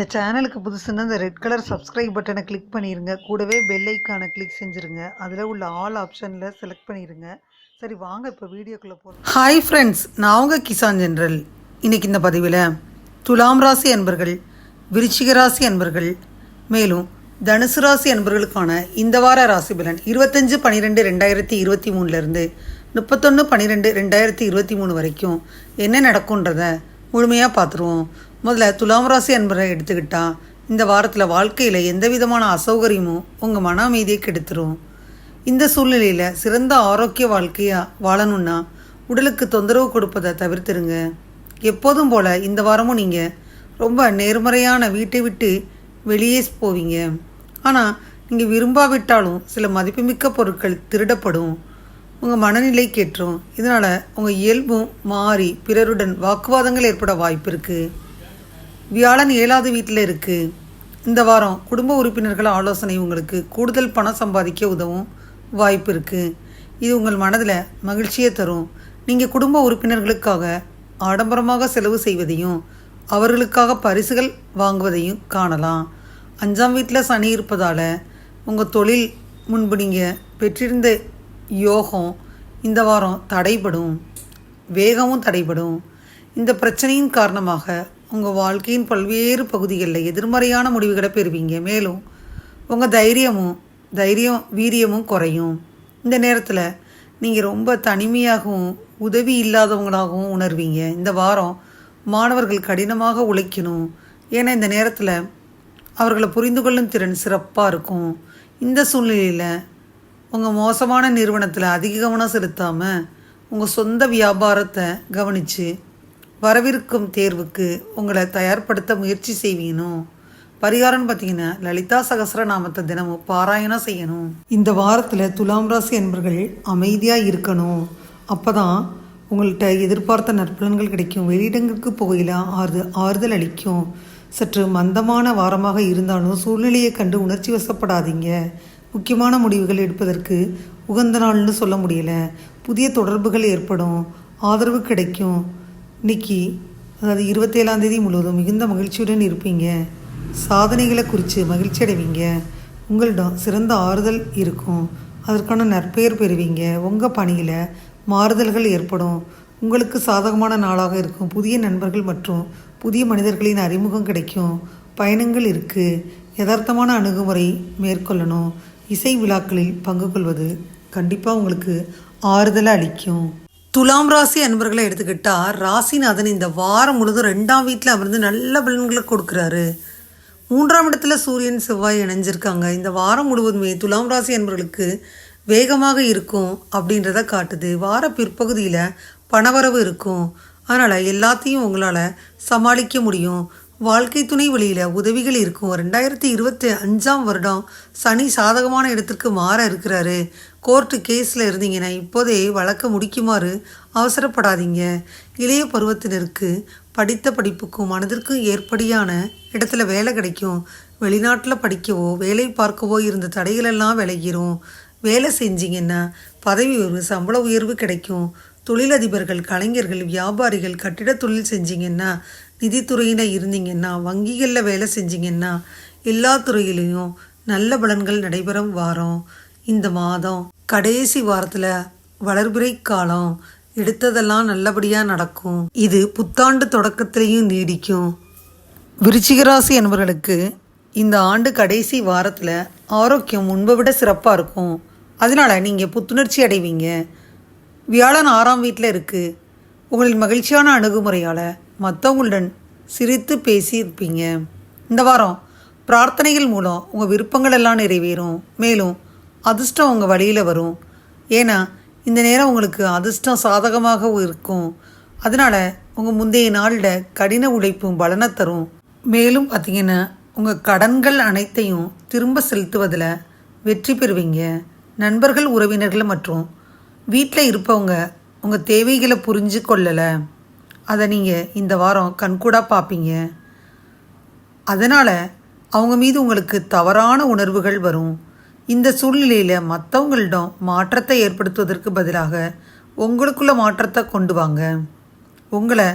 இந்த சேனலுக்கு புதுசுன்னா இந்த ரெட் கலர் சப்ஸ்கிரைப் பட்டனை கிளிக் பண்ணிடுங்க கூடவே பெல் ஐக்கானை கிளிக் செஞ்சுருங்க. அதில் உள்ள ஆல் ஆப்ஷனில் செலக்ட் பண்ணிடுங்க சரி வாங்க இப்போ வீடியோக்குள்ளே போகலாம் ஹாய் ஃப்ரெண்ட்ஸ் நான் உங்கள் கிசான் ஜென்ரல் இன்றைக்கி இந்த பதிவில் துலாம் ராசி அன்பர்கள் விருச்சிக ராசி அன்பர்கள் மேலும் தனுசு ராசி அன்பர்களுக்கான இந்த வார ராசி பலன் இருபத்தஞ்சு பன்னிரெண்டு ரெண்டாயிரத்தி இருபத்தி மூணுலேருந்து முப்பத்தொன்று பன்னிரெண்டு ரெண்டாயிரத்தி இருபத்தி மூணு வரைக்கும் என்ன நடக்குன்றதை முழுமையாக பார்த்துருவோம் முதல்ல துலாம் ராசி அன்பரை எடுத்துக்கிட்டா இந்த வாரத்தில் வாழ்க்கையில் எந்த விதமான அசௌகரியமும் உங்கள் மன அமைதியை கெடுத்துரும். இந்த சூழ்நிலையில் சிறந்த ஆரோக்கிய வாழ்க்கையாக வாழணும்னா உடலுக்கு தொந்தரவு கொடுப்பதை தவிர்த்துருங்க. எப்போதும் போல் இந்த வாரமும் நீங்கள் ரொம்ப நேர்மறையான வீட்டை விட்டு வெளியே போவீங்க. ஆனால் நீங்கள் விரும்பாவிட்டாலும் சில மதிப்புமிக்க பொருட்கள் திருடப்படும். உங்கள் மனநிலை கேட்டுரும் இதனால் உங்கள் இயல்பும் மாறி பிறருடன் வாக்குவாதங்கள் ஏற்பட வாய்ப்பு இருக்குது வியாழன் ஏழாவது வீட்டில் இருக்குது இந்த வாரம் குடும்ப உறுப்பினர்கள் ஆலோசனை உங்களுக்கு கூடுதல் பணம் சம்பாதிக்க உதவும் வாய்ப்பு இருக்குது இது உங்கள் மனதில் மகிழ்ச்சியை தரும். நீங்கள் குடும்ப உறுப்பினர்களுக்காக ஆடம்பரமாக செலவு செய்வதையும் அவர்களுக்காக பரிசுகள் வாங்குவதையும் காணலாம். அஞ்சாம் வீட்டில் சனி இருப்பதால் உங்கள் தொழில் முன்பு நீங்கள் பெற்றிருந்த யோகம் இந்த வாரம் தடைபடும் வேகமும் தடைபடும். இந்த பிரச்சனையின் காரணமாக உங்கள் வாழ்க்கையின் பல்வேறு பகுதிகளில் எதிர்மறையான முடிவுகளை பெறுவீங்க. மேலும் உங்கள் தைரியமும் தைரியம் வீரியமும் குறையும். இந்த நேரத்தில் நீங்கள் ரொம்ப தனிமையாகவும் உதவி இல்லாதவங்களாகவும் உணர்வீங்க. இந்த வாரம் மாணவர்கள் கடினமாக உழைக்கணும். ஏன்னா இந்த நேரத்தில் அவர்களை புரிந்து கொள்ளும் திறன் சிறப்பாக இருக்கும். இந்த சூழ்நிலையில் உங்கள் மோசமான நிறுவனத்தில் அதிக கவனம் செலுத்தாமல் உங்கள் சொந்த வியாபாரத்தை கவனித்து வரவிருக்கும் தேர்வுக்கு உங்களை தயார்படுத்த முயற்சி செய்வீனும் பரிகாரம்னு பார்த்தீங்கன்னா லலிதா சகஸ்ரநாமத்தை தினமும் பாராயணம் செய்யணும். இந்த வாரத்தில் துலாம் ராசி அன்பர்கள் அமைதியாக இருக்கணும். அப்போ தான் உங்கள்கிட்ட எதிர்பார்த்த நற்பலன்கள் கிடைக்கும். வெளியிடங்களுக்கு போகையில் ஆறு ஆறுதல் அளிக்கும். சற்று மந்தமான வாரமாக இருந்தாலும் சூழ்நிலையை கண்டு உணர்ச்சி வசப்படாதீங்க. முக்கியமான முடிவுகள் எடுப்பதற்கு உகந்த நாள்னு சொல்ல முடியல. புதிய தொடர்புகள் ஏற்படும். ஆதரவு கிடைக்கும். இன்னைக்கு அதாவது இருபத்தேழாம் தேதி முழுவதும் மிகுந்த மகிழ்ச்சியுடன் இருப்பீங்க. சாதனைகளை குறித்து மகிழ்ச்சி அடைவீங்க. உங்களிடம் சிறந்த ஆறுதல் இருக்கும். அதற்கான நற்பெயர் பெறுவீங்க. உங்கள் பணியில் மாறுதல்கள் ஏற்படும். உங்களுக்கு சாதகமான நாளாக இருக்கும். புதிய நண்பர்கள் மற்றும் புதிய மனிதர்களின் அறிமுகம் கிடைக்கும். பயணங்கள் இருக்குது யதார்த்தமான அணுகுமுறை மேற்கொள்ளணும். இசை விழாக்களில் பங்கு கொள்வது கண்டிப்பாக உங்களுக்கு ஆறுதலை அளிக்கும். துலாம் ராசி அன்பர்களை எடுத்துக்கிட்டா ராசிநாதன் இந்த வாரம் முழுதும் ரெண்டாம் வீட்டில் அமர்ந்து நல்ல பலன்களை கொடுக்குறாரு. மூன்றாம் இடத்துல சூரியன் செவ்வாய் இணைஞ்சிருக்காங்க. இந்த வாரம் முழுவதுமே துலாம் ராசி அன்பர்களுக்கு வேகமாக இருக்கும் அப்படின்றத காட்டுது. வார பிற்பகுதியில் பணவரவு இருக்கும். அதனால் எல்லாத்தையும் உங்களால் சமாளிக்க முடியும். வாழ்க்கை துணை வழியில் உதவிகள் இருக்கும். ரெண்டாயிரத்தி இருபத்தி அஞ்சாம் வருடம் சனி சாதகமான இடத்திற்கு மாற இருக்கிறாரு. கோர்ட்டு கேஸில் இருந்தீங்கன்னா இப்போதே வழக்க முடிக்குமாறு அவசரப்படாதீங்க. இளைய பருவத்தினருக்கு படித்த படிப்புக்கும் மனதிற்கும் ஏற்படியான இடத்துல வேலை கிடைக்கும். வெளிநாட்டில் படிக்கவோ வேலை பார்க்கவோ இருந்த தடைகளெல்லாம் விளைகிறோம் வேலை செஞ்சிங்கன்னா பதவி உயர்வு சம்பள உயர்வு கிடைக்கும். தொழிலதிபர்கள் கலைஞர்கள் வியாபாரிகள் கட்டிட தொழில் செஞ்சீங்கன்னா நிதித்துறையில் இருந்தீங்கன்னா வங்கிகளில் வேலை செஞ்சீங்கன்னா எல்லா துறையிலையும் நல்ல பலன்கள் நடைபெறும் வாரம். இந்த மாதம் கடைசி வாரத்தில் வளர்பிறை காலம். எடுத்ததெல்லாம் நல்லபடியாக நடக்கும். இது புத்தாண்டு தொடக்கத்திலையும் நீடிக்கும். விருச்சிகராசி என்பவர்களுக்கு இந்த ஆண்டு கடைசி வாரத்தில் ஆரோக்கியம் முன்பை விட சிறப்பாக இருக்கும். அதனால் நீங்கள் புத்துணர்ச்சி அடைவீங்க. வியாழன் ஆறாம் வீட்டில் இருக்குது உங்களின் மகிழ்ச்சியான அணுகுமுறையால் மற்றவங்களுடன் சிரித்து பேசி இருப்பீங்க இந்த வாரம் பிரார்த்தனைகள் மூலம் உங்கள் விருப்பங்கள் எல்லாம் நிறைவேறும். மேலும் அதிர்ஷ்டம் உங்கள் வழியில் வரும். ஏன்னா இந்த நேரம் உங்களுக்கு அதிர்ஷ்டம் சாதகமாக இருக்கும். அதனால் உங்கள் முந்தைய நாளில் கடின உழைப்பும் பலனை தரும். மேலும் பார்த்தீங்கன்னா உங்கள் கடன்கள் அனைத்தையும் திரும்ப செலுத்துவதில் வெற்றி பெறுவீங்க. நண்பர்கள் உறவினர்கள் மற்றும் வீட்டில் இருப்பவங்க உங்கள் தேவைகளை புரிஞ்சு கொள்ளலை அதை நீங்கள் இந்த வாரம் கண்கூடாக பார்ப்பீங்க அதனால் அவங்க மீது உங்களுக்கு தவறான உணர்வுகள் வரும். இந்த சூழ்நிலையில் மற்றவங்களிடம் மாற்றத்தை ஏற்படுத்துவதற்கு பதிலாக உங்களுக்குள்ள மாற்றத்தை கொண்டு வாங்க. உங்களை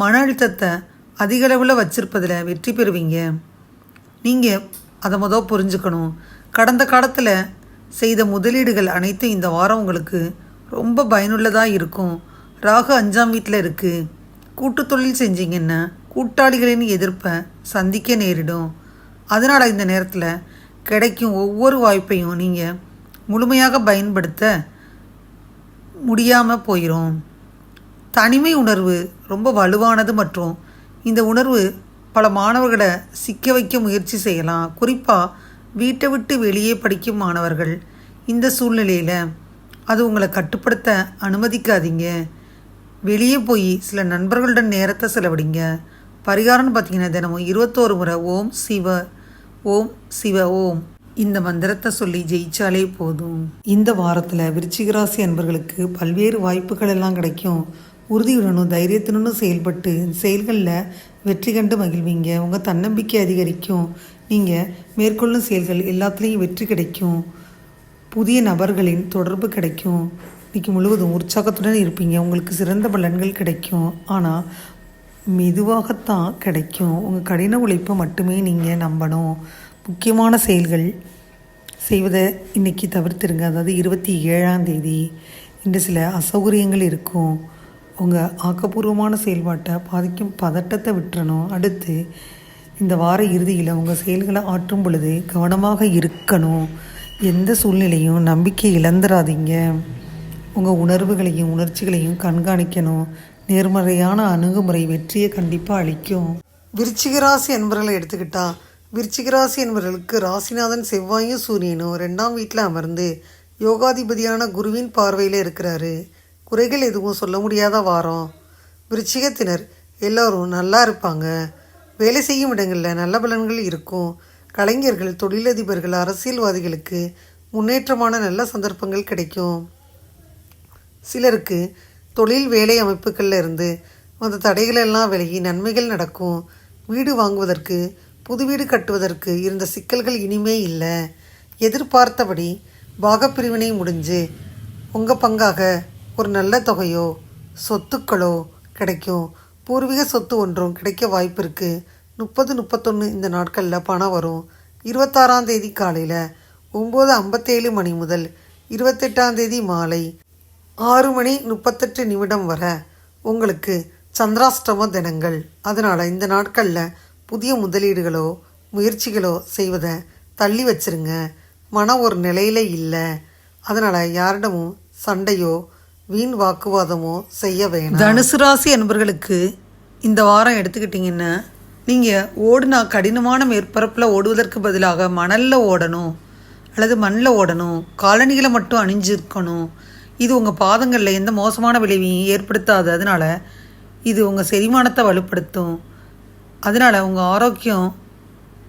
மன அழுத்தத்தை அதிகளவில் வச்சிருப்பதில் வெற்றி பெறுவீங்க. நீங்கள் அதை மொதல் புரிஞ்சுக்கணும். கடந்த காலத்தில் செய்த முதலீடுகள் அனைத்தும் இந்த வாரம் உங்களுக்கு ரொம்ப பயனுள்ளதாக இருக்கும். ராகு அஞ்சாம் வீட்டில் இருக்குது கூட்டு தொழில் செஞ்சிங்கன்னா கூட்டாளிகளின் எதிர்ப்பை சந்திக்க நேரிடும். அதனால் இந்த நேரத்தில் கிடைக்கும் ஒவ்வொரு வாய்ப்பையும் நீங்கள் முழுமையாக பயன்படுத்த முடியாமல் போயிடும் தனிமை உணர்வு ரொம்ப வலுவானது மற்றும் இந்த உணர்வு பல மாணவர்களை சிக்க வைக்க முயற்சி செய்யலாம். குறிப்பாக வீட்டை விட்டு வெளியே படிக்கும் மாணவர்கள் இந்த சூழ்நிலையில் அது உங்களை கட்டுப்படுத்த அனுமதிக்காதீங்க. வெளியே போய் சில நண்பர்களுடன் நேரத்தை செலவிடுங்க. பரிகாரம்னு பார்த்தீங்கன்னா தினமும் இருபத்தோரு முறை ஓம் சிவ ஓம் சிவ ஓம். இந்த மந்திரத்தை சொல்லி ஜெயிச்சாலே போதும். இந்த வாரத்தில் விருச்சிகராசி அன்பர்களுக்கு பல்வேறு வாய்ப்புகள் எல்லாம் கிடைக்கும். உறுதியுடனும் தைரியத்துடனும் செயல்பட்டு செயல்களில் வெற்றி கண்டு மகிழ்வீங்க. உங்கள் தன்னம்பிக்கை அதிகரிக்கும். நீங்கள் மேற்கொள்ளும் செயல்கள் எல்லாத்துலேயும் வெற்றி கிடைக்கும். புதிய நபர்களின் தொடர்பு கிடைக்கும். இன்றைக்கி முழுவதும் உற்சாகத்துடன் இருப்பீங்க. உங்களுக்கு சிறந்த பலன்கள் கிடைக்கும். ஆனால் மெதுவாகத்தான் கிடைக்கும். உங்கள் கடின உழைப்பை மட்டுமே நீங்கள் நம்பணும். முக்கியமான செயல்கள் செய்வதை இன்றைக்கி தவிர்த்துருங்க. அதாவது இருபத்தி ஏழாம் தேதி இன்று சில அசௌகரியங்கள் இருக்கும். உங்கள் ஆக்கப்பூர்வமான செயல்பாட்டை பாதிக்கும் பதட்டத்தை விட்டுறணும். அடுத்து இந்த வார இறுதியில் உங்கள் செயல்களை ஆற்றும் பொழுது கவனமாக இருக்கணும். எந்த சூழ்நிலையும் நம்பிக்கை இழந்துடாதீங்க உங்கள் உணர்வுகளையும் உணர்ச்சிகளையும் கண்காணிக்கணும். நேர்மறையான அணுகுமுறை வெற்றியை கண்டிப்பாக அளிக்கும். விருச்சிகராசி என்பவர்களை எடுத்துக்கிட்டா விருச்சிகராசி என்பவர்களுக்கு ராசிநாதன் செவ்வாயும் சூரியனும் ரெண்டாம் வீட்டில் அமர்ந்து யோகாதிபதியான குருவின் பார்வையில் இருக்கிறாரு. குறைகள் எதுவும் சொல்ல முடியாத வாரம். விருச்சிகத்தினர் எல்லோரும் நல்லா இருப்பாங்க. வேலை செய்யும் இடங்களில் நல்ல பலன்கள் இருக்கும். கலைஞர்கள் தொழிலதிபர்கள் அரசியல்வாதிகளுக்கு முன்னேற்றமான நல்ல சந்தர்ப்பங்கள் கிடைக்கும். சிலருக்கு தொழில் வேலை அமைப்புகளில் இருந்து அந்த தடைகளெல்லாம் விலகி நன்மைகள் நடக்கும். வீடு வாங்குவதற்கு புது வீடு கட்டுவதற்கு இருந்த சிக்கல்கள் இனிமே இல்லை. எதிர்பார்த்தபடி பாகப்பிரிவினை முடிஞ்சு உங்கள் பங்காக ஒரு நல்ல தொகையோ சொத்துக்களோ கிடைக்கும். பூர்வீக சொத்து ஒன்றும் கிடைக்க வாய்ப்பு இருக்குது முப்பது முப்பத்தொன்று இந்த நாட்களில் பணம் வரும். இருபத்தாறாம் தேதி காலையில் ஒம்பது ஐம்பத்தேழு மணி முதல் இருபத்தெட்டாம் தேதி மாலை ஆறு மணி முப்பத்தெட்டு நிமிடம் வர உங்களுக்கு சந்திராஷ்டம தினங்கள். அதனால் இந்த நாட்களில் புதிய முதலீடுகளோ முயற்சிகளோ செய்வதை தள்ளி வச்சிருங்க. மனம் ஒரு நிலையில் இல்லை. அதனால் யாரிடமும் சண்டையோ வீண் வாக்குவாதமோ செய்ய வேணாம். தனுசு ராசி என்பர்களுக்கு இந்த வாரம் எடுத்துக்கிட்டிங்கன்னா நீங்கள் ஓடுனா கடினமான மேற்பரப்பில் ஓடுவதற்கு பதிலாக மணலில் ஓடணும் அல்லது மண்ணில் ஓடணும் காலணிகளை மட்டும் அணிஞ்சிருக்கணும். இது உங்கள் பாதங்களில் எந்த மோசமான விளைவையும் ஏற்படுத்தாது. அதனால் இது உங்கள் செரிமானத்தை வலுப்படுத்தும். அதனால் உங்கள் ஆரோக்கியம்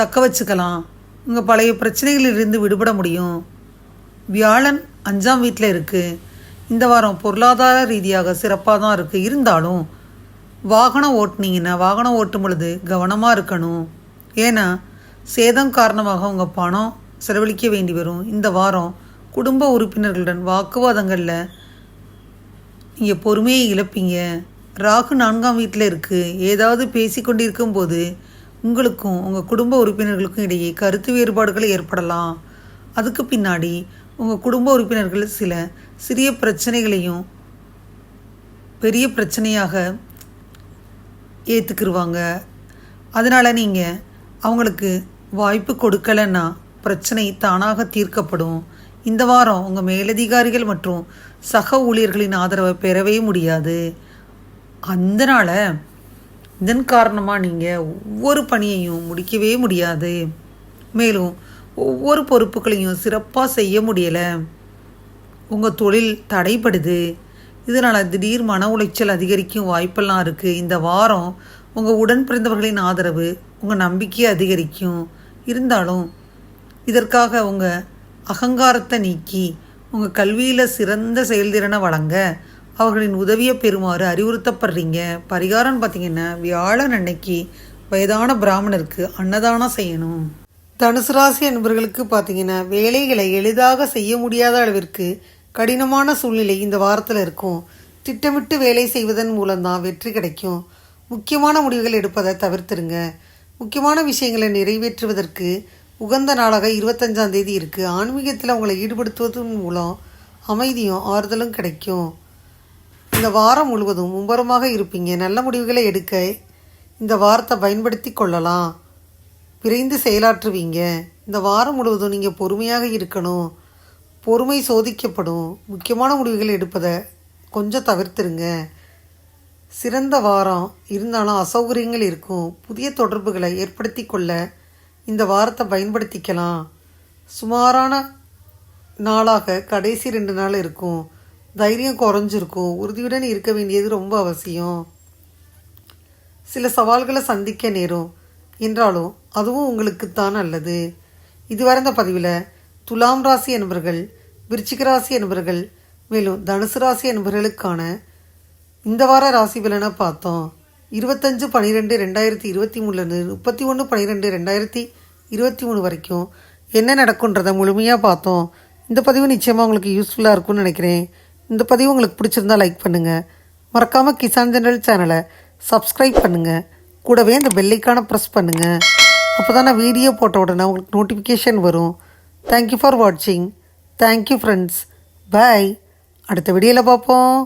தக்க வச்சுக்கலாம். உங்கள் பழைய பிரச்சனைகளிலிருந்து விடுபட முடியும். வியாழன் அஞ்சாம் வீட்டில் இருக்குது இந்த வாரம் பொருளாதார ரீதியாக சிறப்பாக தான் இருக்குது இருந்தாலும் வாகனம் ஓட்டினீங்கன்னா வாகனம் ஓட்டும் பொழுது கவனமாக இருக்கணும். ஏன்னா சேதம் காரணமாக உங்கள் பணம் செலவழிக்க வேண்டி வரும். இந்த வாரம் குடும்ப உறுப்பினர்களுடன் வாக்குவாதங்களில் நீங்கள் பொறுமையை இழப்பீங்க. ராகு நான்காம் வீட்டில் இருக்குது ஏதாவது பேசிக்கொண்டிருக்கும் போது உங்களுக்கும் உங்கள் குடும்ப உறுப்பினர்களுக்கும் இடையே கருத்து வேறுபாடுகள் ஏற்படலாம். அதுக்கு பின்னாடி உங்கள் குடும்ப உறுப்பினர்கள் சில சிறிய பிரச்சனைகளையும் பெரிய பிரச்சனையாக ஏற்றுக்கிருவாங்க அதனால் நீங்கள் அவங்களுக்கு வாய்ப்பு கொடுக்கலைன்னா பிரச்சனை தானாக தீர்க்கப்படும். இந்த வாரம் உங்கள் மேலதிகாரிகள் மற்றும் சக ஊழியர்களின் ஆதரவை பெறவே முடியாது. அதனால் இதன் காரணமாக நீங்கள் ஒவ்வொரு பணியையும் முடிக்கவே முடியாது. மேலும் ஒவ்வொரு பொறுப்புகளையும் சிறப்பாக செய்ய முடியலை. உங்கள் தொழில் தடைப்படுது இதனால் திடீர் மன உளைச்சல் அதிகரிக்கும் வாய்ப்பெல்லாம் இருக்குது இந்த வாரம் உங்கள் உடன் பிறந்தவர்களின் ஆதரவு உங்கள் நம்பிக்கையை அதிகரிக்கும். இருந்தாலும் இதற்காக உங்கள் அகங்காரத்தை நீக்கி உங்கள் கல்வியில் சிறந்த செயல்திறனை வழங்க அவர்களின் உதவியை பெறுமாறு அறிவுறுத்தப்படுறீங்க. பரிகாரம் பார்த்தீங்கன்னா வியாழன் அன்னைக்கு வயதான பிராமணருக்கு அன்னதானம் செய்யணும். தனுசு ராசி என்பவர்களுக்கு பார்த்தீங்கன்னா வேலைகளை எளிதாக செய்ய முடியாத அளவிற்கு கடினமான சூழ்நிலை இந்த வாரத்தில் இருக்கும். திட்டமிட்டு வேலை செய்வதன் மூலம்தான் வெற்றி கிடைக்கும். முக்கியமான முடிவுகள் எடுப்பதை தவிர்த்துருங்க. முக்கியமான விஷயங்களை நிறைவேற்றுவதற்கு உகந்த நாளாக இருபத்தஞ்சாம் தேதி இருக்குது ஆன்மீகத்தில் உங்களை ஈடுபடுத்துவதன் மூலம் அமைதியும் ஆறுதலும் கிடைக்கும். இந்த வாரம் முழுவதும் மும்பரமாக இருப்பீங்க. நல்ல முடிவுகளை எடுக்க இந்த வாரத்தை பயன்படுத்தி கொள்ளலாம். விரைந்து செயலாற்றுவீங்க. இந்த வாரம் முழுவதும் நீங்கள் பொறுமையாக இருக்கணும். பொறுமை சோதிக்கப்படும். முக்கியமான முடிவுகள் எடுப்பதை கொஞ்சம் தவிர்த்துருங்க. சிறந்த வாரம் இருந்தாலும் அசௌகரியங்கள் இருக்கும். புதிய தொடர்புகளை ஏற்படுத்தி கொள்ள இந்த வாரத்தை பயன்படுத்திக்கலாம். சுமாரான நாளாக கடைசி ரெண்டு நாள் இருக்கும். தைரியம் குறைஞ்சிருக்கும். உறுதியுடன் இருக்க வேண்டியது ரொம்ப அவசியம். சில சவால்களை சந்திக்க நேரும். என்றாலும் அதுவும் உங்களுக்குத்தான் நல்லது. இதுவரை இந்த பதிவில் துலாம் ராசி என்பவர்கள் விருச்சிக ராசி என்பவர்கள் மேலும் தனுசு ராசி என்பவர்களுக்கான இந்த வார ராசி பலனை பார்த்தோம். இருபத்தஞ்சு பன்னிரெண்டு ரெண்டாயிரத்தி இருபத்தி மூணுலேருந்து முப்பத்தி ஒன்று பன்னிரெண்டு ரெண்டாயிரத்தி இருபத்தி மூணு வரைக்கும் என்ன நடக்குன்றதை முழுமையாக பார்த்தோம். இந்த பதிவு நிச்சயமாக உங்களுக்கு யூஸ்ஃபுல்லாக இருக்கும்னு நினைக்கிறேன். இந்த பதிவு உங்களுக்கு பிடிச்சிருந்தா லைக் பண்ணுங்கள் மறக்காமல் கிசான் ஜெனரல் சேனலை சப்ஸ்கிரைப் பண்ணுங்கள் கூடவே இந்த பெல்லைக்கான ப்ரெஸ் பண்ணுங்கள் அப்போ தான் நான் வீடியோ போட்ட உடனே உங்களுக்கு நோட்டிஃபிகேஷன் வரும். தேங்க்யூ ஃபார் வாட்சிங் தேங்க்யூ ஃப்ரெண்ட்ஸ் பை அடுத்த வீடியோவில் பார்ப்போம்.